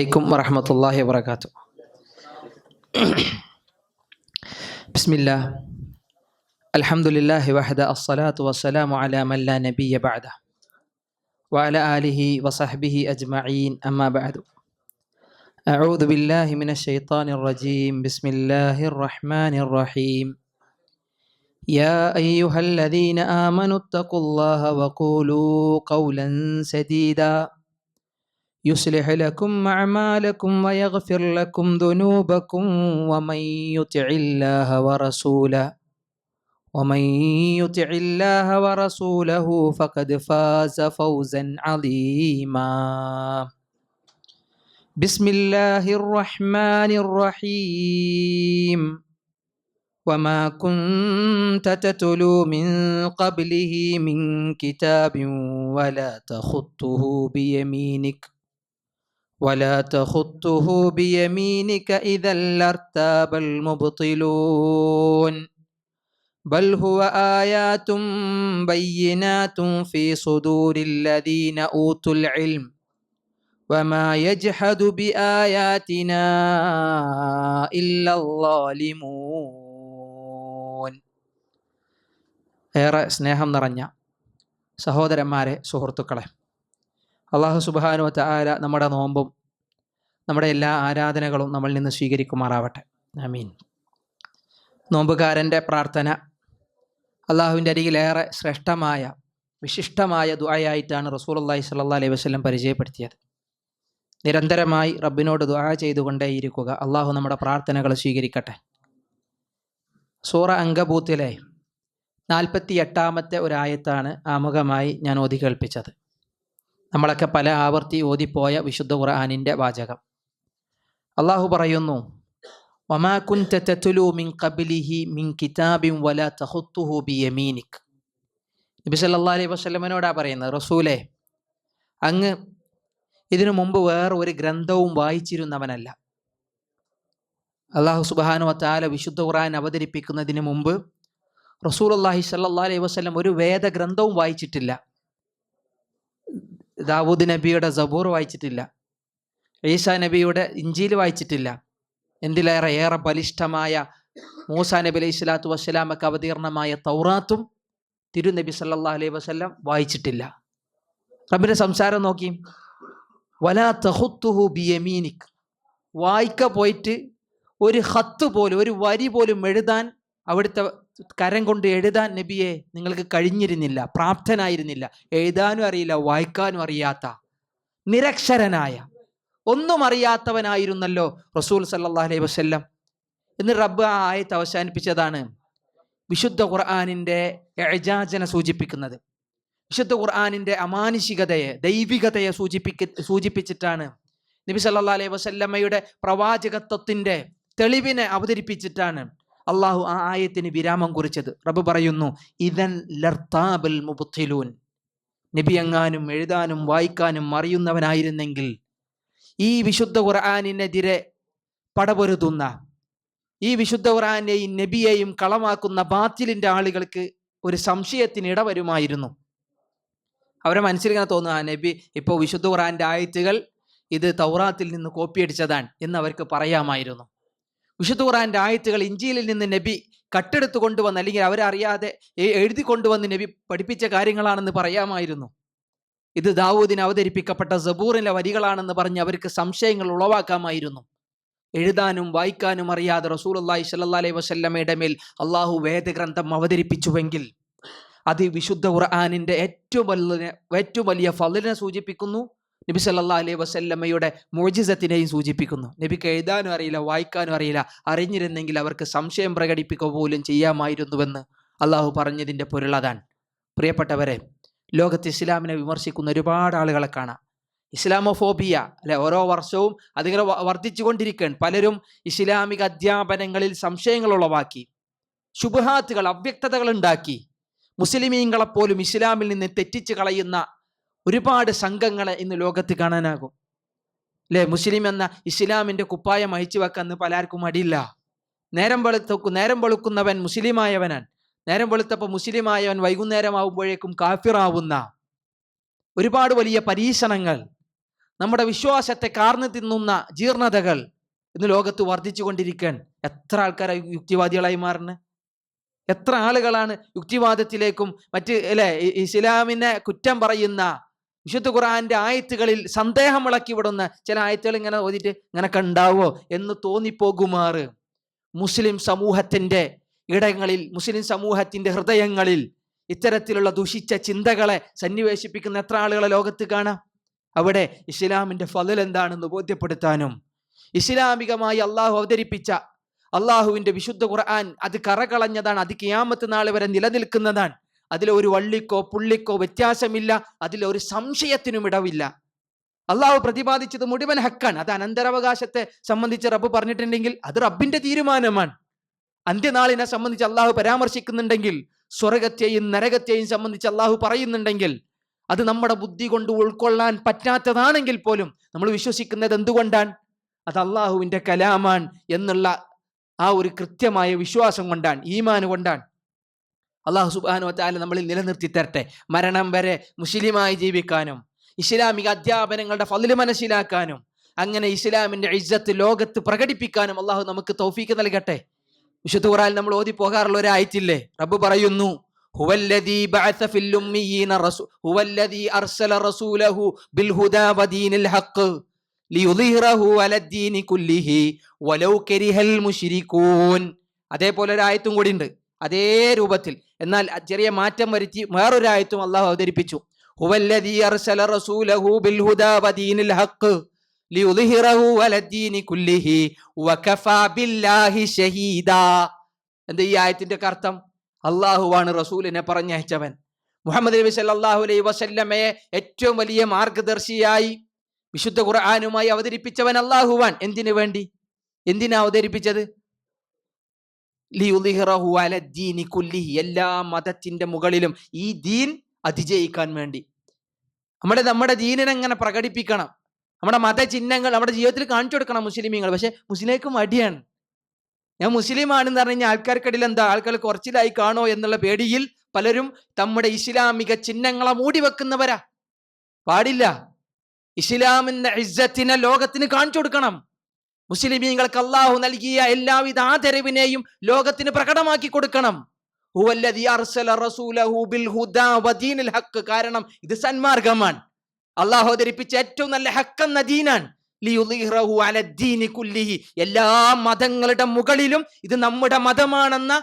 عليكم ورحمة الله وبركاته. بسم الله. الحمد لله وحده الصلاة والسلام على من لا نبي بعده. وعلى آله وصحبه أجمعين أما بعد. أعوذ بالله من الشيطان الرجيم. بسم الله الرحمن الرحيم. يا أيها الذين آمنوا اتقوا الله وقولوا قولا سديدا. يصلح لكم أعمالكم ويغفر لكم ذنوبكم ومن يطع الله ورسوله ومن يطع الله ورسوله فقد فاز فوزا عظيما. بسم الله الرحمن الرحيم. وما كنت تتلو من قبله من كتاب ولا تخطه بيمينك. ولا تخطه بيمينك إذا لارتاب المبطلون بل هو آيات بينات في صدور الذين أوتوا العلم وما يجحد بآياتنا إلا الظالمون ഏറെ സ്നേഹം നിറഞ്ഞ സഹോദരന്മാരെ സുഹൃത്തുക്കളെ അള്ളാഹു സുബാനു ആര നമ്മുടെ നോമ്പും നമ്മുടെ എല്ലാ ആരാധനകളും നമ്മളിൽ നിന്ന് സ്വീകരിക്കുമാറാവട്ടെ. ആമീൻ. നോമ്പുകാരന്റെ പ്രാർത്ഥന അള്ളാഹുവിന്റെ അരികിലേറെ ശ്രേഷ്ഠമായ വിശിഷ്ടമായ ദുആയായിട്ടാണ് റസൂൽ അള്ളാഹി സ്വല്ലാ അലൈഹി വസ്ലം പരിചയപ്പെടുത്തിയത്. നിരന്തരമായി റബ്ബിനോട് ദുആ ചെയ്തുകൊണ്ടേയിരിക്കുക. അള്ളാഹു നമ്മുടെ പ്രാർത്ഥനകൾ സ്വീകരിക്കട്ടെ. സൂറ അങ്കബൂത്തിലെ നാൽപ്പത്തി എട്ടാമത്തെ ഒരായത്താണ് ആമുഖമായി ഞാൻ ഓതി കേൾപ്പിച്ചത് നമ്മളൊക്കെ പല ആവർത്തി ഓതിപ്പോയ വിശുദ്ധ ഖുർആാനിന്റെ വാചകം. അള്ളാഹു പറയുന്നു തത്ലു മിൻ മിൻ കിതാബിൻ ബി നബി അലൈഹി പറയുന്നത് റസൂലെ അങ്ങ് ഇതിനു മുമ്പ് വേറെ ഒരു ഗ്രന്ഥവും വായിച്ചിരുന്നവനല്ല. അള്ളാഹു സുബാനു വത്താല വിശുദ്ധ ഖുറാൻ അവതരിപ്പിക്കുന്നതിന് മുമ്പ് റസൂൽ അള്ളാഹി സല്ലാ അലൈഹി വസ്ലം ഒരു വേദഗ്രന്ഥവും വായിച്ചിട്ടില്ല. ദാവൂദ് നബിയുടെ സബൂർ വായിച്ചിട്ടില്ല. ഈസാ നബിയുടെ ഇഞ്ചിയിൽ വായിച്ചിട്ടില്ല. എന്തിലേറെ ഏറെ ബലിഷ്ഠമായ മൂസ നബി അലൈഹി സ്വലാത്തു വസ്സലാമക്ക് അവതീർണമായ തൗറാത്തും തിരുനബി സല്ലാ അലൈഹി വസ്ലം വായിച്ചിട്ടില്ല. റബ്ബിന്റെ സംസാരം നോക്കി. വലാ തഹുത്തുഹു ബിയമീനിക്. വായിക്ക പോയിട്ട് ഒരു ഹത്ത് പോലും ഒരു വരി പോലും എഴുതാൻ അവിടുത്തെ കരം കൊണ്ട് എഴുതാൻ നബിയെ നിങ്ങൾക്ക് കഴിഞ്ഞിരുന്നില്ല പ്രാപ്തനായിരുന്നില്ല. എഴുതാനും അറിയില്ല വായിക്കാനും അറിയാത്ത നിരക്ഷരനായ ഒന്നും അറിയാത്തവനായിരുന്നല്ലോ റസൂൽ സല്ലാ അലൈഹി വസ്ല്ലം. എന്ന് റബ്ബ് ആ ആയത്ത് അവസാനിപ്പിച്ചതാണ് വിശുദ്ധ ഖുർആാനിന്റെ എജാജന സൂചിപ്പിക്കുന്നത്. വിശുദ്ധ ഖുർആാനിന്റെ അമാനുഷികതയെ ദൈവികതയെ സൂചിപ്പിക്ക സൂചിപ്പിച്ചിട്ടാണ് നബി സല്ലാ അലൈഹി വസല്ലമ്മയുടെ പ്രവാചകത്വത്തിന്റെ തെളിവിനെ അവതരിപ്പിച്ചിട്ടാണ് അള്ളാഹു ആ ആയത്തിന് വിരാമം കുറിച്ചത്. റബ്ബ് പറയുന്നു ഇതൻ ലർത്താബൽ മുബുത്തിലൂൻ നബി എങ്ങാനും എഴുതാനും വായിക്കാനും അറിയുന്നവനായിരുന്നെങ്കിൽ ഈ വിശുദ്ധ ഖുർആാനിനെതിരെ പടപൊരുതുന്ന ഈ വിശുദ്ധ ഖുർആാനെയും നബിയെയും കളമാക്കുന്ന ബാത്തിലിന്റെ ആളുകൾക്ക് ഒരു സംശയത്തിന് ഇടവരുമായിരുന്നു. അവരെ മനസ്സിലിങ്ങനെ തോന്നുക ആ നബി ഇപ്പോൾ വിശുദ്ധ ഖുർആാന്റെ ആയത്തുകൾ ഇത് തൗറാത്തിൽ നിന്ന് കോപ്പിയടിച്ചതാണ് എന്ന് അവർക്ക് പറയാമായിരുന്നു. വിശുദ്ധ ഖുറാന്റെ ആയത്തുകൾ ഇഞ്ചിയിൽ നിന്ന് നബി കട്ടെടുത്ത് കൊണ്ടുവന്ന് അല്ലെങ്കിൽ അവരറിയാതെ എഴുതി കൊണ്ടുവന്ന് നബി പഠിപ്പിച്ച കാര്യങ്ങളാണെന്ന് പറയാമായിരുന്നു. ഇത് ദാവൂദിന് അവതരിപ്പിക്കപ്പെട്ട സബൂറിലെ വരികളാണെന്ന് പറഞ്ഞ് അവർക്ക് സംശയങ്ങൾ ഉളവാക്കാമായിരുന്നു. എഴുതാനും വായിക്കാനും അറിയാതെ റസൂൽ അള്ളാഹി സല്ലാ വസല്ലമയുടെ മേൽ അള്ളാഹു വേദഗ്രന്ഥം അവതരിപ്പിച്ചുവെങ്കിൽ അത് വിശുദ്ധ ഖുർആാനിന്റെ ഏറ്റവും വലിയ ഏറ്റവും വലിയ ഫലിനെ സൂചിപ്പിക്കുന്നു. നബി സല്ലാ അലൈഹി വസല്ലമ്മയുടെ മോജിസത്തിനെയും സൂചിപ്പിക്കുന്നു. നബിക്ക് എഴുതാനും അറിയില്ല വായിക്കാനും അറിയില്ല. അറിഞ്ഞിരുന്നെങ്കിൽ അവർക്ക് സംശയം പ്രകടിപ്പിക്കുക പോലും ചെയ്യാമായിരുന്നുവെന്ന് അള്ളാഹു പറഞ്ഞതിന്റെ പൊരുളതാണ് പ്രിയപ്പെട്ടവരെ ലോകത്ത് ഇസ്ലാമിനെ വിമർശിക്കുന്ന ഒരുപാട് ആളുകളെ കാണാം. ഇസ്ലാമോഫോബിയ അല്ലെ ഓരോ വർഷവും അതിങ്ങനെ വർദ്ധിച്ചുകൊണ്ടിരിക്കുകയാണ്. പലരും ഇസ്ലാമിക അധ്യാപനങ്ങളിൽ സംശയങ്ങൾ ഉളവാക്കി ശുഭഹാത്തുകൾ അവ്യക്തതകൾ ഉണ്ടാക്കി. മുസ്ലിമീങ്ങളെപ്പോലും ഇസ്ലാമിൽ നിന്ന് തെറ്റിച്ച് കളയുന്ന ഒരുപാട് സംഘങ്ങളെ ഇന്ന് ലോകത്ത് കാണാനാകും. അല്ലേ മുസ്ലിം എന്ന ഇസ്ലാമിന്റെ കുപ്പായം അയച്ചു വെക്കാൻ പലർക്കും അടിയില്ല നേരം വെളുത്തു നേരം വെളുക്കുന്നവൻ മുസ്ലിമായവനാണ്. നേരം വെളുത്തപ്പോൾ മുസ്ലിമായവൻ വൈകുന്നേരം ആവുമ്പോഴേക്കും കാഫിറാവുന്ന ഒരുപാട് വലിയ പരീക്ഷണങ്ങൾ നമ്മുടെ വിശ്വാസത്തെ കാർന്നു തിന്നുന്ന ജീർണതകൾ ഇന്ന് ലോകത്ത് വർദ്ധിച്ചു കൊണ്ടിരിക്കാൻ എത്ര ആൾക്കാരായി യുക്തിവാദികളായി മാറുന്നത് എത്ര ആളുകളാണ് യുക്തിവാദത്തിലേക്കും മറ്റ് അല്ലെ ഇസ്ലാമിനെ കുറ്റം പറയുന്ന വിശുദ്ധ ഖുർആന്റെ ആയത്തുകളിൽ സന്ദേഹം ഇളക്കി വിടുന്ന ചില ആയത്തുകൾ ഇങ്ങനെ ഓതിയിട്ട് ഇങ്ങനെ കണ്ടാവോ എന്ന് തോന്നിപ്പോകുമാറ് മുസ്ലിം സമൂഹത്തിന്റെ ഇടങ്ങളിൽ മുസ്ലിം സമൂഹത്തിന്റെ ഹൃദയങ്ങളിൽ ഇത്തരത്തിലുള്ള ദുഷിച്ച ചിന്തകളെ സന്നിവേശിപ്പിക്കുന്ന എത്ര ആളുകളെ ലോകത്ത് കാണാം? അവിടെ ഇസ്ലാമിന്റെ ഫലൽ എന്താണെന്ന് ബോധ്യപ്പെടുത്താനും. ഇസ്ലാമികമായി അള്ളാഹു അവതരിപ്പിച്ച അള്ളാഹുവിന്റെ വിശുദ്ധ ഖുർആൻ അത് കറകളഞ്ഞതാണ് അത് കിയാമത്ത് നാൾ വരെ നിലനിൽക്കുന്നതാണ്. അതിലൊരു വള്ളിക്കോ പുള്ളിക്കോ വ്യത്യാസമില്ല. അതിലൊരു സംശയത്തിനും ഇടവില്ല. അള്ളാഹു പ്രതിപാദിച്ചത് മുഴുവൻ ഹക്കാണ്. അത് അനന്തരാവകാശത്തെ സംബന്ധിച്ച് റബ്ബ് പറഞ്ഞിട്ടുണ്ടെങ്കിൽ അത് റബ്ബിന്റെ തീരുമാനമാണ്. അന്ത്യനാളിനെ സംബന്ധിച്ച് അള്ളാഹു പരാമർശിക്കുന്നുണ്ടെങ്കിൽ സ്വർഗത്തെയും നരകത്തെയും സംബന്ധിച്ച് അള്ളാഹു പറയുന്നുണ്ടെങ്കിൽ അത് നമ്മുടെ ബുദ്ധി കൊണ്ട് ഉൾക്കൊള്ളാൻ പറ്റാത്തതാണെങ്കിൽ പോലും നമ്മൾ വിശ്വസിക്കുന്നത് എന്തുകൊണ്ടാണ്? അത് അള്ളാഹുവിന്റെ കലാമാണ് എന്നുള്ള ആ ഒരു കൃത്യമായ വിശ്വാസം കൊണ്ടാണ് ഈമാൻ കൊണ്ടാണ്. അള്ളാഹു സുബാനു താല നമ്മളിൽ നിലനിർത്തി തരട്ടെ. മരണം വരെ മുസ്ലിമായി ജീവിക്കാനും ഇസ്ലാമിക അധ്യാപനങ്ങളുടെ ഫലിൽ മനസ്സിലാക്കാനും അങ്ങനെ ഇസ്ലാമിന്റെ ഇജ്ജത്ത് ലോകത്ത് പ്രകടിപ്പിക്കാനും അള്ളാഹു നമുക്ക് തൗഫീക്ക് നൽകട്ടെ. വിശുദ്ധ ഖുറാൻ നമ്മൾ ഓതി പോകാറുള്ള ഒരായിട്ടില്ലേ റബ്ബ് പറയുന്നു ഹുവല്ലദീ ഫിൽ ഉമ്മിയീന അർസല റസൂലഹു ബിൽ ഹുദാ വദീനിൽ ഹഖ് കുല്ലിഹി വലൗ കരിഹൽ മുശ്രികൂൻ. അതേപോലെ ഒരു ആയത്തും കൂടി ഉണ്ട്. അതേ രൂപത്തിൽ. എന്നാൽ ചെറിയ മാറ്റം വരുത്തി വേറൊരായത്തും അള്ളാഹു അവതരിപ്പിച്ചു. എന്താ ഈ ആയത്തിന്റെ അർത്ഥം അള്ളാഹുവാണ് റസൂലിനെ പറഞ്ഞയച്ചവൻ. മുഹമ്മദ് നബി സല്ലല്ലാഹു അലൈഹി വസല്ലമയെ ഏറ്റവും വലിയ മാർഗദർശിയായി വിശുദ്ധ ഖുർആാനുമായി അവതരിപ്പിച്ചവൻ അള്ളാഹുവാൻ എന്തിനു വേണ്ടി? എന്തിനാ അവതരിപ്പിച്ചത്? എല്ലാ മതത്തിന്റെ മുകളിലും ഈ ദീൻ അതിജയിക്കാൻ വേണ്ടി. നമ്മുടെ നമ്മുടെ ദീനിനെ എങ്ങനെ പ്രകടിപ്പിക്കണം? നമ്മുടെ മതചിഹ്നങ്ങൾ നമ്മുടെ ജീവിതത്തിൽ കാണിച്ചു കൊടുക്കണം മുസ്ലിമീങ്ങൾ. പക്ഷെ മുസ്ലിംക്ക് മടിയാണ്. ഞാൻ മുസ്ലിം ആണെന്ന് പറഞ്ഞു കഴിഞ്ഞാൽ ആൾക്കാർക്കിടയിൽ എന്താ? ആൾക്കാർ കുറച്ചിലായി കാണോ എന്നുള്ള പേടിയിൽ പലരും നമ്മുടെ ഇസ്ലാമിക ചിഹ്നങ്ങളെ മൂടി വെക്കുന്നവരാ. പാടില്ല. ഇസ്ലാമിന്റെ ഇസ്സത്തിനെ ലോകത്തിന് കാണിച്ചു കൊടുക്കണം. മുസ്ലിമീങ്ങൾക്ക് അള്ളാഹു നൽകിയ എല്ലാവിധ ആദരവിനെയും ലോകത്തിന് പ്രകടമാക്കി കൊടുക്കണം. കാരണം ഇത് സന്മാർഗമാണ്. അള്ളാഹു അവതരിപ്പിച്ച ഏറ്റവും നല്ല ഹക്കം ദീനാണ്. ലിയുദ്ഹിറഹു അലദ്ദീനി കുല്ലിഹി. എല്ലാ മതങ്ങളുടെ മുകളിലും ഇത് നമ്മുടെ മതമാണെന്ന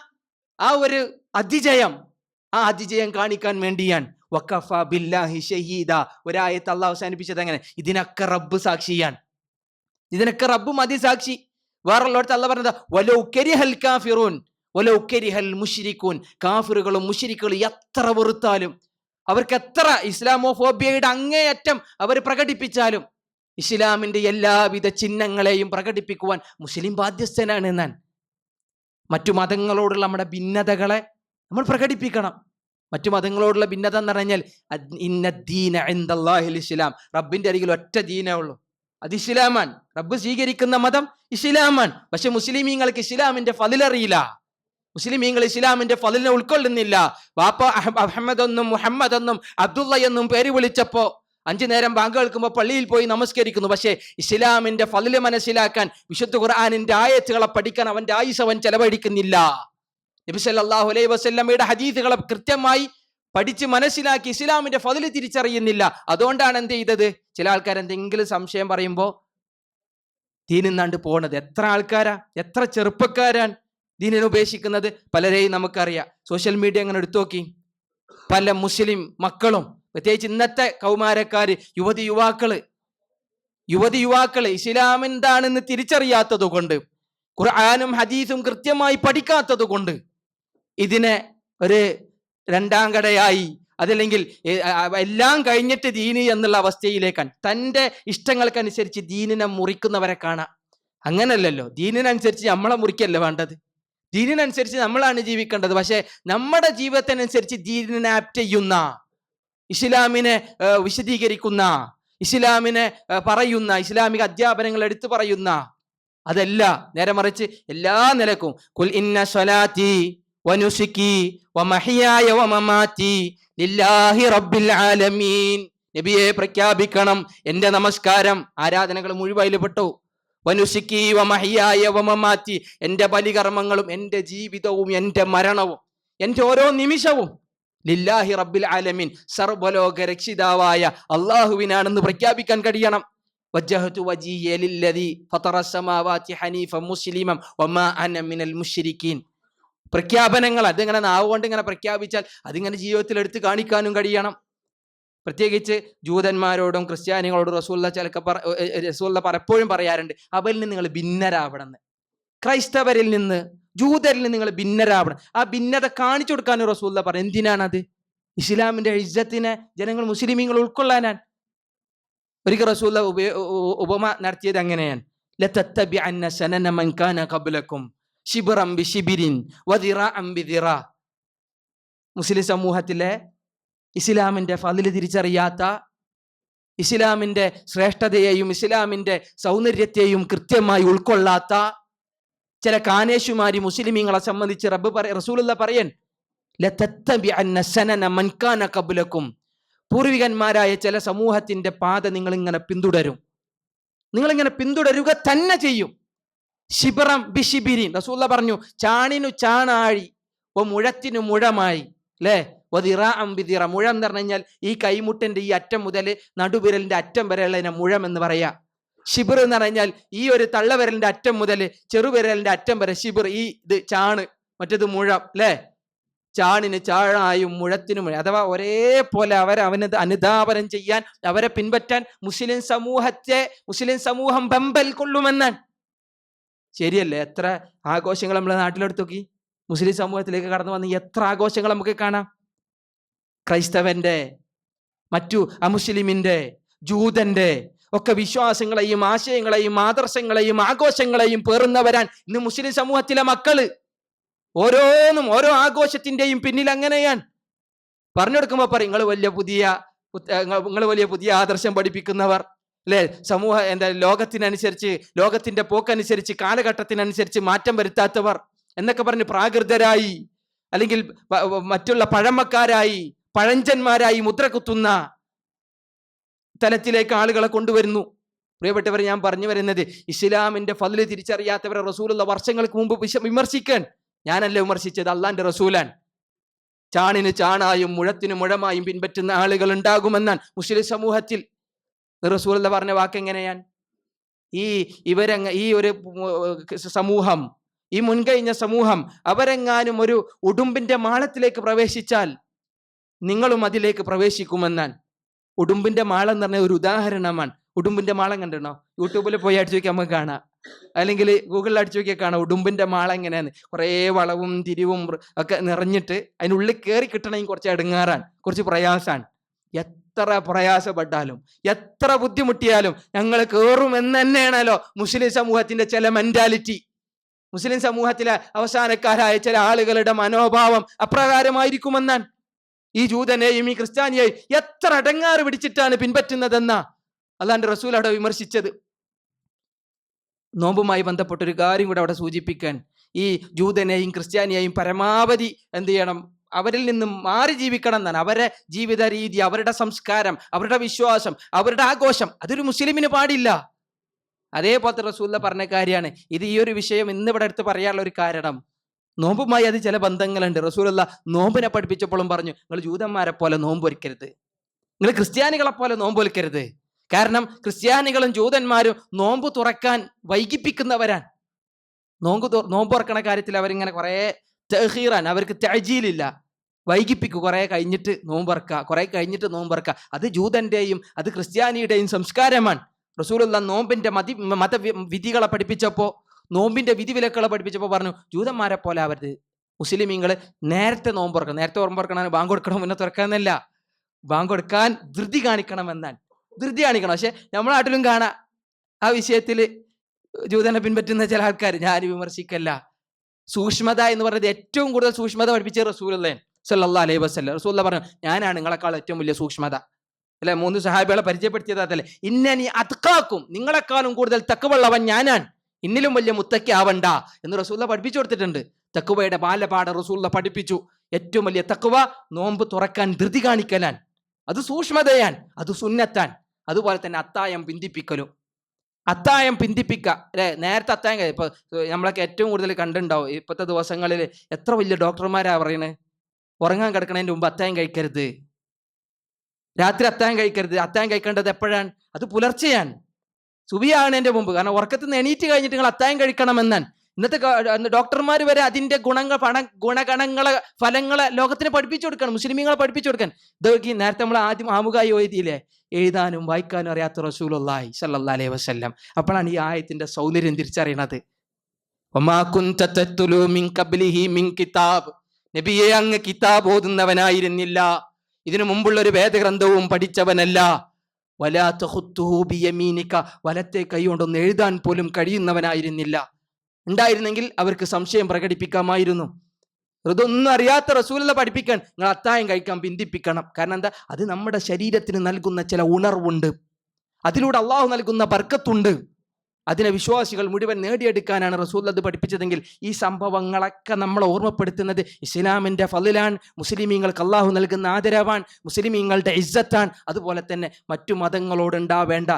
ആ ഒരു അതിജയം ആ അതിജയം കാണിക്കാൻ വേണ്ടിയാണ്. വക്കഫ ബില്ലാഹി ഷഹീദ. ഒരായത്ത് അള്ളാഹ് അവസാനിപ്പിച്ചത് അങ്ങനെ. ഇതിനൊക്കെ റബ്ബ് സാക്ഷിയാണ്. ഇതിനൊക്കെ റബ്ബ് മതി സാക്ഷി. വേറുള്ളടത്ത് അല്ല പറഞ്ഞത് വലൗ കരിഹൽ കാഫിറൂൻ വലൗ കരിഹൽ മുഷിരിക്കൂൻ കാഫിറുകളും മുഷിരിക്കുകളും എത്ര വെറുത്താലും അവർക്ക് എത്ര ഇസ്ലാമോഫോബിയയുടെ അങ്ങേയറ്റം അവർ പ്രകടിപ്പിച്ചാലും ഇസ്ലാമിന്റെ എല്ലാവിധ ചിഹ്നങ്ങളെയും പ്രകടിപ്പിക്കുവാൻ മുസ്ലിം ബാധ്യസ്ഥനാണ് എന്നാൽ മറ്റു മതങ്ങളോടുള്ള നമ്മുടെ ഭിന്നതകളെ നമ്മൾ പ്രകടിപ്പിക്കണം. മറ്റു മതങ്ങളോടുള്ള ഭിന്നത എന്ന് പറഞ്ഞാൽ ഇന്ന ദീന എന്തല്ലാഹിൽ ഇസ്ലാം. റബ്ബിന്റെ അരികിൽ ഒറ്റ ദീനേ ഉള്ളൂ. അത് ഇസ്ലാമാണ്. റബ്ബ് സ്വീകരിക്കുന്ന മതം ഇസ്ലാമാണ്. പക്ഷെ മുസ്ലിമീങ്ങൾക്ക് ഇസ്ലാമിന്റെ ഫതിലറിയില്ല മുസ്ലിമീങ്ങൾ ഇസ്ലാമിന്റെ ഫതിലിനെ ഉൾക്കൊള്ളുന്നില്ല. വാപ്പ അഹ് അഹമ്മദ് എന്നും മുഹമ്മദ് എന്നും അബ്ദുള്ള എന്നും പേര് വിളിച്ചപ്പോ അഞ്ചു നേരം ബാങ്ക് കേൾക്കുമ്പോൾ പള്ളിയിൽ പോയി നമസ്കരിക്കുന്നു. പക്ഷേ ഇസ്ലാമിന്റെ ഫതിൽ മനസ്സിലാക്കാൻ വിശുദ്ധ ഖുർആാനിന്റെ ആയത്തുകളെ പഠിക്കാൻ അവന്റെ ആയുസ് അവൻ ചെലവഴിക്കുന്നില്ല. നബി സല്ലല്ലാഹു അലൈഹി വസ്ല്ലമ്മയുടെ ഹദീസുകളെ കൃത്യമായി പഠിച്ച് മനസ്സിലാക്കി ഇസ്ലാമിന്റെ ഫതിൽ തിരിച്ചറിയുന്നില്ല. അതുകൊണ്ടാണ് എന്ത് ചെയ്തത്? ചില ആൾക്കാർ എന്തെങ്കിലും സംശയം പറയുമ്പോൾ ദീനിന്നാണ്ട് പോണത്. എത്ര ആൾക്കാരാ? എത്ര ചെറുപ്പക്കാരാണ് ദീനിനെ ഉപേക്ഷിക്കുന്നത്? പലരെയും നമുക്കറിയാം. സോഷ്യൽ മീഡിയ അങ്ങനെ എടുത്തു നോക്കി? പല മുസ്ലിം മക്കളും പ്രത്യേകിച്ച് ഇന്നത്തെ കൗമാരക്കാര് യുവതി യുവാക്കൾ യുവതി യുവാക്കൾ ഇസ്ലാം എന്താണെന്ന് തിരിച്ചറിയാത്തത് കൊണ്ട് ഖുർആാനും ഹദീസും കൃത്യമായി പഠിക്കാത്തത് കൊണ്ട് ഇതിനെ ഒരു രണ്ടാം കടയായി. അതല്ലെങ്കിൽ എല്ലാം കഴിഞ്ഞിട്ട് ദീന് എന്നുള്ള അവസ്ഥയിലേക്കാണ്. തന്റെ ഇഷ്ടങ്ങൾക്കനുസരിച്ച് ദീനിനെ മുറിക്കുന്നവരെ കാണാം. അങ്ങനല്ലല്ലോ. ദീനിനനുസരിച്ച് നമ്മളെ മുറിക്കല്ല വേണ്ടത്? ദീനിനനുസരിച്ച് നമ്മളാണ് ജീവിക്കേണ്ടത്. പക്ഷേ നമ്മുടെ ജീവിതത്തിനനുസരിച്ച് ദീനിനെ ആപ്റ്റ് ചെയ്യുന്ന ഇസ്ലാമിനെ വിശദീകരിക്കുന്ന ഇസ്ലാമിനെ പറയുന്ന ഇസ്ലാമിക അധ്യാപനങ്ങൾ എടുത്തു പറയുന്ന അതല്ല. നേരെ മറിച്ച് എല്ലാ നിലക്കും. കുൽ ഇന്ന സ്വലാത്തി വനുസുക്കി വമഹിയായ വമമാത്തി ലില്ലാഹി റബ്ബിൽ ആലമീൻ. നബിയെ പ്രഖ്യാപിക്കണം എന്റെ നമസ്കാരം. ആരാധനകൾ മുഴുവയിൽപ്പെട്ടു പെട്ടു വനുസിക്കി വമഹിയായ വമമാറ്റി എന്റെ ബലികർമ്മങ്ങളും എന്റെ ജീവിതവും എന്റെ മരണവും എന്റെ ഓരോ നിമിഷവും. ലില്ലാഹി റബ്ബിൽ ആലമീൻ. സർവലോക രക്ഷിതാവായ അള്ളാഹുവിനാണെന്ന് പ്രഖ്യാപിക്കാൻ കഴിയണം. വജ്ജഹതു وجهي للذي فطر السماوات حنيفا مسلما വമാ അന മിനൽ മുശ്രിക്കീൻ. പ്രഖ്യാപനങ്ങൾ അതിങ്ങനെ നാവ് കൊണ്ട് ഇങ്ങനെ പ്രഖ്യാപിച്ചാൽ അതിങ്ങനെ ജീവിതത്തിൽ എടുത്ത് കാണിക്കാനും കഴിയണം. പ്രത്യേകിച്ച് ജൂതന്മാരോടും ക്രിസ്ത്യാനികളോടും റസൂല്ല ചിലക്ക പറ റസൂല്ല പലപ്പോഴും പറയാറുണ്ട് അവരിൽ നിന്ന് നിങ്ങൾ ഭിന്നരാവണം. ക്രൈസ്തവരിൽ നിന്ന് ജൂതരിൽ നിന്ന് നിങ്ങൾ ഭിന്നരാവണം. ആ ഭിന്നത കാണിച്ചു കൊടുക്കാനും റസൂല്ല പറഞ്ഞു എന്തിനാണത്? ഇസ്ലാമിന്റെ ഇജ്ജത്തിനെ ജനങ്ങൾ മുസ്ലിമീങ്ങൾ ഉൾക്കൊള്ളാനാണ്. ഒരിക്കൽ റസൂല്ല ഉപ- ഉപമ നടത്തിയത് അങ്ങനെയാണ്. ലതത്തബിഅന്ന സനന മൻ കാന ഖബ്ലക്കും ശിബ്റൻ ബിശിബിരിൻ വദിറാഅൻ ബിദിറാ മുസ്ലിം സമൂഹത്തിലെ ഇസ്ലാമിന്റെ ഫതിൽ തിരിച്ചറിയാത്ത ഇസ്ലാമിന്റെ ശ്രേഷ്ഠതയെയും ഇസ്ലാമിന്റെ സൗന്ദര്യത്തെയും കൃത്യമായി ഉൾക്കൊള്ളാത്ത ചില കാനേശുമാരി മുസ്ലിമീങ്ങളെ സംബന്ധിച്ച് റബ്ബ് പറ റസൂലുള്ള പറയൻ ലതത്തബിഅന്ന സനന മൻ കാന ഖബ്ലക്കും പൂർവികന്മാരായ ചില സമൂഹത്തിന്റെ പാത നിങ്ങൾ ഇങ്ങനെ പിന്തുടരും നിങ്ങൾ ഇങ്ങനെ പിന്തുടരുക തന്നെ ചെയ്യും ശിബിറം ബിഷിബിരിൻ റസൂല്ല പറഞ്ഞു ചാണിനു ചാണാഴി ഓ മുഴത്തിനു മുഴമായി. അല്ലേ ഒതിറ അമ്പിതിറ മുഴം എന്ന് പറഞ്ഞു കഴിഞ്ഞാൽ ഈ കൈമുട്ടിന്റെ ഈ അറ്റം മുതൽ നടുവിരലിന്റെ അറ്റം വരെയുള്ളതിനെ മുഴം എന്ന് പറയാ. ഷിബിർ എന്ന് പറഞ്ഞാൽ ഈ ഒരു തള്ളവിരലിന്റെ അറ്റം മുതൽ ചെറുവിരലിന്റെ അറ്റം വരെ ഷിബിർ ഈ ഇത് ചാണ് മറ്റേത് മുഴം അല്ലേ ചാണിന് ചാഴായും മുഴത്തിനും മുഴ. അഥവാ ഒരേപോലെ അവരെ അവനത് അനുധാപനം ചെയ്യാൻ അവരെ പിൻപറ്റാൻ മുസ്ലിം സമൂഹത്തെ മുസ്ലിം സമൂഹം ബമ്പൽ കൊള്ളുമെന്നാണ്. ശരിയല്ലേ? എത്ര ആഘോഷങ്ങൾ നമ്മളെ നാട്ടിലെടുത്ത് നോക്കി മുസ്ലിം സമൂഹത്തിലേക്ക് കടന്നു വന്ന് എത്ര ആഘോഷങ്ങൾ നമുക്ക് കാണാം? ക്രൈസ്തവന്റെ മറ്റു അമുസ്ലിമിന്റെ ജൂതന്റെ ഒക്കെ വിശ്വാസങ്ങളെയും ആശയങ്ങളെയും ആദർശങ്ങളെയും ആഘോഷങ്ങളെയും പേറുന്നവരാൻ ഇന്ന് മുസ്ലിം സമൂഹത്തിലെ മക്കൾ ഓരോന്നും ഓരോ ആഘോഷത്തിന്റെയും പിന്നിൽ അങ്ങനെയാണ് പറഞ്ഞു കൊടുക്കുമ്പോൾ പറയും നിങ്ങൾ വലിയ പുതിയ നിങ്ങൾ വലിയ പുതിയ ആദർശം പഠിപ്പിക്കുന്നവർ അല്ലെ സമൂഹ എന്താ ലോകത്തിനനുസരിച്ച് ലോകത്തിന്റെ പോക്കനുസരിച്ച് കാലഘട്ടത്തിനനുസരിച്ച് മാറ്റം വരുത്താത്തവർ എന്നൊക്കെ പറഞ്ഞ് പ്രാകൃതരായി അല്ലെങ്കിൽ മറ്റുള്ള പഴമക്കാരായി പഴഞ്ചന്മാരായി മുദ്ര കുത്തുന്ന തലത്തിലേക്ക് ആളുകളെ കൊണ്ടുവരുന്നു. പ്രിയപ്പെട്ടവർ ഞാൻ പറഞ്ഞു വരുന്നത് ഇസ്ലാമിന്റെ ഫതിൽ തിരിച്ചറിയാത്തവരെ റസൂലുള്ള വർഷങ്ങൾക്ക് മുമ്പ് വിമർശിക്കാൻ. ഞാനല്ല വിമർശിച്ചത്? അള്ളാന്റെ റസൂലാൻ. ചാണിന് ചാണായും മുഴത്തിന് മുഴമായും പിൻപറ്റുന്ന ആളുകൾ ഉണ്ടാകുമെന്നാണ് മുസ്ലിം സമൂഹത്തിൽ. റസൂലുള്ള പറഞ്ഞ വാക്ക് എങ്ങനെയാണ് ഈ ഇവരങ്ങ ഈ ഒരു സമൂഹം ഈ മുൻകഴിഞ്ഞ സമൂഹം അവരെങ്ങാനും ഒരു ഉടുമ്പിന്റെ മാളത്തിലേക്ക് പ്രവേശിച്ചാൽ നിങ്ങളും അതിലേക്ക് പ്രവേശിക്കുമെന്നാണ്. ഉടുമ്പിന്റെ മാളം എന്ന് പറഞ്ഞ ഒരു ഉദാഹരണമാണ്. ഉടുമ്പിന്റെ മാളം കണ്ടോ യൂട്യൂബിൽ പോയി അടിച്ചു നോക്കിയാൽ നമുക്ക് കാണാം. അല്ലെങ്കിൽ ഗൂഗിളിൽ അടിച്ചു നോക്കിയാൽ കാണാം. ഉടുമ്പിന്റെ മാളം എങ്ങനെയാണ് കുറേ വളവും തിരിവും ഒക്കെ നിറഞ്ഞിട്ട് അതിനുള്ളിൽ കയറി കിട്ടണമെങ്കിൽ കുറച്ച് അടുങ്ങാറാണ് കുറച്ച് പ്രയാസമാണ് എത്ര പ്രയാസപ്പെട്ടാലും എത്ര ബുദ്ധിമുട്ടിയാലും ഞങ്ങൾ കയറും എന്ന് തന്നെയാണല്ലോ മുസ്ലിം സമൂഹത്തിന്റെ ചില മെന്റാലിറ്റി മുസ്ലിം സമൂഹത്തിലെ അവസാനക്കാരായ ചില ആളുകളുടെ മനോഭാവം അപ്രകാരമായിരിക്കുമെന്നാണ്. ഈ ജൂതനെയും ഈ ക്രിസ്ത്യാനിയെയും എത്ര അടങ്ങാറ് പിടിച്ചിട്ടാണ് പിൻപറ്റുന്നതെന്ന അല്ലാണ്ട് റസൂൽ അവിടെ വിമർശിച്ചത്. നോമ്പുമായി ബന്ധപ്പെട്ട ഒരു കാര്യം കൂടെ അവിടെ സൂചിപ്പിക്കാൻ ഈ ജൂതനെയും ക്രിസ്ത്യാനിയെയും പരമാവധി എന്ത് ചെയ്യണം? അവരിൽ നിന്നും മാറി ജീവിക്കണം എന്നാണ്. അവരെ ജീവിത രീതി അവരുടെ സംസ്കാരം അവരുടെ വിശ്വാസം അവരുടെ ആഘോഷം അതൊരു മുസ്ലിമിന് പാടില്ല. അതേപോലത്തെ റസൂല്ല പറഞ്ഞ കാര്യമാണ്. ഇത് ഈ ഒരു വിഷയം ഇന്ന് ഇവിടെ എടുത്ത് പറയാനുള്ള ഒരു കാരണം. നോമ്പുമായി അത് ചില ബന്ധങ്ങളുണ്ട്. റസൂലുള്ള നോമ്പിനെ പഠിപ്പിച്ചപ്പോഴും പറഞ്ഞു നിങ്ങൾ ജൂതന്മാരെ പോലെ നോമ്പ് ഒരിക്കരുത്. നിങ്ങൾ ക്രിസ്ത്യാനികളെ പോലെ നോമ്പ് ഒരിക്കരുത്. കാരണം ക്രിസ്ത്യാനികളും ജൂതന്മാരും നോമ്പ് തുറക്കാൻ വൈകിപ്പിക്കുന്നവരാണ്. നോമ്പ് നോമ്പ് തുറക്കണ കാര്യത്തിൽ അവരിങ്ങനെ കുറേ തെഹീറാൻ അവർക്ക് തഴജീലില്ല വൈകിപ്പിക്കും കുറേ കഴിഞ്ഞിട്ട് നോമ്പറക്കുക കുറേ കഴിഞ്ഞിട്ട് നോമ്പറക്കുക അത് ജൂതന്റെയും അത് ക്രിസ്ത്യാനിയുടെയും സംസ്കാരമാണ്. റസൂലുള്ള നോമ്പിന്റെ മതി വിധികളെ പഠിപ്പിച്ചപ്പോൾ നോമ്പിന്റെ വിധിവിലക്കുകളെ പഠിപ്പിച്ചപ്പോൾ പറഞ്ഞു ജൂതന്മാരെ പോലെ അവരുത് മുസ്ലിമീങ്ങൾ നേരത്തെ നോമ്പുറക്കണം നേരത്തെ ഓർമ്മ തുറക്കണം ബാങ്ക് കൊടുക്കണം മുന്നേ തുറക്കാന്നല്ല ബാങ്ക് കൊടുക്കാൻ ധൃതി കാണിക്കണമെന്നാണ്. ധൃതി കാണിക്കണം. പക്ഷെ നമ്മുടെ നാട്ടിലും കാണാം. ആ വിഷയത്തിൽ ജൂതനെ പിൻപറ്റുന്ന ചില ആൾക്കാർ ഞാൻ വിമർശിക്കല്ല. സൂക്ഷ്മത എന്ന് പറയുന്നത് ഏറ്റവും കൂടുതൽ സൂക്ഷ്മത പഠിപ്പിച്ച റസൂലല്ലേ സല്ലാ അലൈഹി വസല്ലം. റസൂല്ല പറഞ്ഞു ഞാനാണ് നിങ്ങളെക്കാൾ ഏറ്റവും വലിയ സൂക്ഷ്മത. അല്ലെ? മൂന്ന് സഹാബികളെ പരിചയപ്പെടുത്തിയതല്ലേ ഇന്നനി അത്കാക്കും നിങ്ങളെക്കാളും കൂടുതൽ തക്കവുള്ളവൻ ഞാനാണ്. ഇന്നിലും വലിയ മുത്തക്കി ആവണ്ട എന്ന് റസൂല്ല പഠിപ്പിച്ചു കൊടുത്തിട്ടുണ്ട്. തക്കുവയുടെ ബാലപാഠ റസൂല്ല പഠിപ്പിച്ചു. ഏറ്റവും വലിയ തക്കുവ നോമ്പ് തുറക്കാൻ ധൃതി കാണിക്കലാൻ അത് സൂക്ഷ്മതയാൻ അത് സുന്നത്താൻ അതുപോലെ തന്നെ അത്തായം പിന്തിപ്പിക്കലും. അത്തായം പിന്തിപ്പിക്കുക അല്ലെ നേരത്തെ അത്തായം കഴിയും ഇപ്പൊ നമ്മളൊക്കെ ഏറ്റവും കൂടുതൽ കണ്ടുണ്ടാവും ഇപ്പോഴത്തെ ദിവസങ്ങളിൽ എത്ര വലിയ ഡോക്ടർമാരാ പറയണേ? ഉറങ്ങാൻ കിടക്കണതിന്റെ മുമ്പ് അത്തായം കഴിക്കരുത്. രാത്രി അത്തായം കഴിക്കരുത്. അത്തായം കഴിക്കേണ്ടത് എപ്പോഴാണ്? അത് പുലർച്ചെയാണ്. സുബിയാകുന്നതിന്റെ മുമ്പ്. കാരണം ഉറക്കത്തിൽ നിന്ന് എണീറ്റ് കഴിഞ്ഞിട്ട് നിങ്ങൾ അത്തായം കഴിക്കണമെന്നാണ്. ഇന്നത്തെ ഡോക്ടർമാർ വരെ അതിന്റെ ഗുണങ്ങൾ പണ ഗുണഗണങ്ങളെ ഫലങ്ങളെ ലോകത്തിന് പഠിപ്പിച്ചു കൊടുക്കണം. മുസ്ലിമീങ്ങളെ പഠിപ്പിച്ചു കൊടുക്കാൻ. ഇതൊക്കെ നേരത്തെ നമ്മൾ ആദ്യം ആമുഖായി എഴുതിയില്ലേ എഴുതാനും വായിക്കാനും അറിയാത്ത റസൂലുള്ളാഹി സല്ലാ അലൈഹി വസല്ലം. അപ്പോഴാണ് ഈ ആയത്തിന്റെ സൗന്ദര്യം തിരിച്ചറിയണത്. കിതാബ്. നബിയെ അങ്ങ് കിതാബ് ഓതുന്നവനായിരുന്നില്ല. ഇതിനു മുമ്പുള്ള ഒരു വേദഗ്രന്ഥവും പഠിച്ചവനല്ല. വലാത്ത വലത്തെ കൈ കൊണ്ടൊന്ന് എഴുതാൻ പോലും കഴിയുന്നവനായിരുന്നില്ല. ഉണ്ടായിരുന്നെങ്കിൽ അവർക്ക് സംശയം പ്രകടിപ്പിക്കാമായിരുന്നു. ഇതൊന്നും അറിയാത്ത റസൂലിനെ പഠിപ്പിക്കാൻ. നിങ്ങൾ അത്തായം കഴിക്കാൻ പിന്തിപ്പിക്കണം കാരണം എന്താ? അത് നമ്മുടെ ശരീരത്തിന് നൽകുന്ന ചില ഉണർവുണ്ട്. അതിലൂടെ അള്ളാഹു നൽകുന്ന ബർക്കത്തുണ്ട്. അതിനെ വിശ്വാസികൾ മുഴുവൻ നേടിയെടുക്കാനാണ് റസൂൽ അത് പഠിപ്പിച്ചതെങ്കിൽ ഈ സംഭവങ്ങളൊക്കെ നമ്മൾ ഓർമ്മപ്പെടുത്തുന്നത് ഇസ്ലാമിന്റെ ഫലിലാൻ മുസ്ലിമീങ്ങൾക്ക് അള്ളാഹു നൽകുന്ന ആദരവാൻ മുസ്ലിമീങ്ങളുടെ ഇജ്ജത്താൻ അതുപോലെ തന്നെ മറ്റു മതങ്ങളോടുണ്ടാവേണ്ട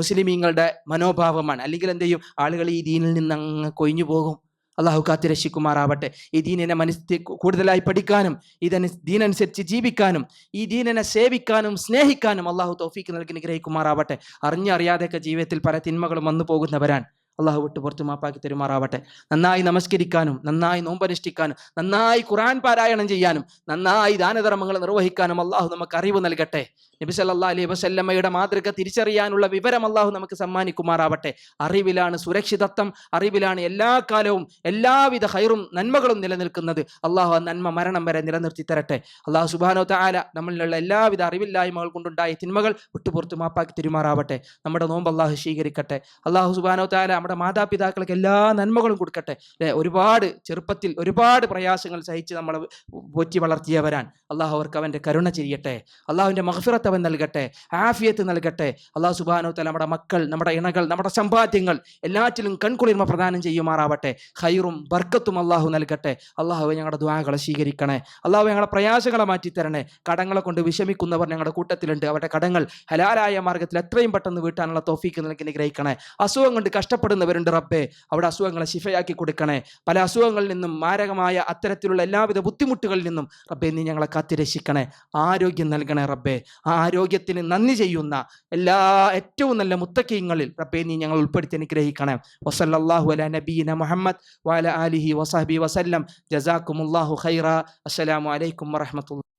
മുസ്ലിമീങ്ങളുടെ മനോഭാവമാണ്. അല്ലെങ്കിൽ എന്ത് ചെയ്യും? ആളുകൾ ഈ ദീനിൽ നിന്ന് അങ്ങ് കൊഴിഞ്ഞു പോകും അള്ളാഹു കാത്തി രക്ഷിക്കുമാറാവട്ടെ ഈ ദീനിനെ മനസ്സിൽ കൂടുതലായി പഠിക്കാനും ഇതനു ദീനനുസരിച്ച് ജീവിക്കാനും ഈ ദീനനെ സേവിക്കാനും സ്നേഹിക്കാനും അള്ളാഹു തൗഫീക്ക് നൽകി നിഗ്രഹിക്കുമാറാവട്ടെ അറിഞ്ഞറിയാതെയൊക്കെ ജീവിതത്തിൽ പല തിന്മകളും വന്നു പോകുന്നവരാൻ അള്ളാഹു വിട്ട് പുറത്ത് മാപ്പാക്കി തരുമാറാവട്ടെ. നന്നായി നമസ്കരിക്കാനും നന്നായി നോമ്പനുഷ്ഠിക്കാനും നന്നായി ഖുറാൻ പാരായണം ചെയ്യാനും നന്നായി ദാനധർമ്മങ്ങൾ നിർവഹിക്കാനും അള്ളാഹു നമുക്ക് അറിവ് നൽകട്ടെ. നബി സല്ലാ അലൈഹി വസല്ലമ്മയുടെ മാതൃക തിരിച്ചറിയാനുള്ള വിവരം അള്ളാഹു നമുക്ക് സമ്മാനിക്കുമാറാവട്ടെ. അറിവിലാണ് സുരക്ഷിതത്വം അറിവിലാണ് എല്ലാ കാലവും എല്ലാവിധ ഹൈറും നന്മകളും നിലനിൽക്കുന്നത് അള്ളാഹു ആ നന്മ മരണം വരെ നിലനിർത്തി തരട്ടെ. അള്ളാഹു സുബാനോ താല നമ്മളിലുള്ള എല്ലാവിധ അറിവില്ലായ്മകൾ കൊണ്ടുണ്ടായ തിന്മകൾ വിട്ടുപുറത്ത് മാപ്പാക്കി തിരുമാറാവട്ടെ. നമ്മുടെ നോമ്പ് അള്ളാഹു സ്വീകരിക്കട്ടെ. അള്ളാഹു സുബാനോ താല നമ്മുടെ മാതാപിതാക്കൾക്ക് എല്ലാ നന്മകളും കൊടുക്കട്ടെ. അല്ലേ ഒരുപാട് ചെറുപ്പത്തിൽ ഒരുപാട് പ്രയാസങ്ങൾ സഹിച്ച് നമ്മളെ പോറ്റി വളർത്തിയവരാൻ അള്ളാഹു അവർക്ക് അവന്റെ കരുണ ചെയ്യട്ടെ. അള്ളാഹുവിന്റെ മഹഫിറത്ത് അവൻ നൽകട്ടെ. ആഫിയത്ത് നൽകട്ടെ. അള്ളാഹു സുബാനോ താല നമ്മുടെ മക്കൾ നമ്മുടെ ഇണകൾ നമ്മുടെ സമ്പാദ്യങ്ങൾ എല്ലാറ്റിലും കൺകുളിർമ പ്രദാനം ചെയ്യുമാറാവട്ടെ. ഹൈറും ബർക്കത്തും അള്ളാഹു നൽകട്ടെ. അള്ളാഹു ഞങ്ങളുടെ ദ്വാകളെ സ്വീകരിക്കണേ. അള്ളാഹു ഞങ്ങളുടെ പ്രയാസങ്ങളെ മാറ്റിത്തരണേ. കടങ്ങളെ കൊണ്ട് വിഷമിക്കുന്നവർ ഞങ്ങളുടെ കൂട്ടത്തിലുണ്ട്. അവരുടെ കടങ്ങൾ ഹലാലായ മാർഗത്തിൽ എത്രയും പെട്ടെന്ന് വീട്ടാനുള്ള തോഫീക്ക് നൽകി നിഗ്രഹിക്കണേ അസുഖം കൊണ്ട് കഷ്ടപ്പെടുന്നവരുണ്ട് റബ്ബേ. അവിടെ അസുഖങ്ങളെ ശിഫയാക്കി കൊടുക്കണേ. പല അസുഖങ്ങളിൽ നിന്നും മാരകമായ അത്തരത്തിലുള്ള എല്ലാവിധ ബുദ്ധിമുട്ടുകളിൽ നിന്നും റബ്ബെ നീ ഞങ്ങളെ കാത്തിരക്ഷിക്കണേ. ആരോഗ്യം നൽകണേ റബ്ബെ. ആ ആരോഗ്യത്തിന് നന്ദി ചെയ്യുന്ന എല്ലാ ഏറ്റവും നല്ല മുത്തക്കീങ്ങളിൽ റബ്ബെ നീ ഞങ്ങൾ ഉൾപ്പെടുത്തി അനുഗ്രഹിക്കണേ. വസല്ലാഹു അല നബീന മുഹമ്മദ് വാല ആലിഹി വസഹബി വസല്ലം. ജസാക്കുമുല്ലാഹു ഖൈറ. അസ്സലാമു അലൈക്കും വറഹ്മത്തുള്ളാഹി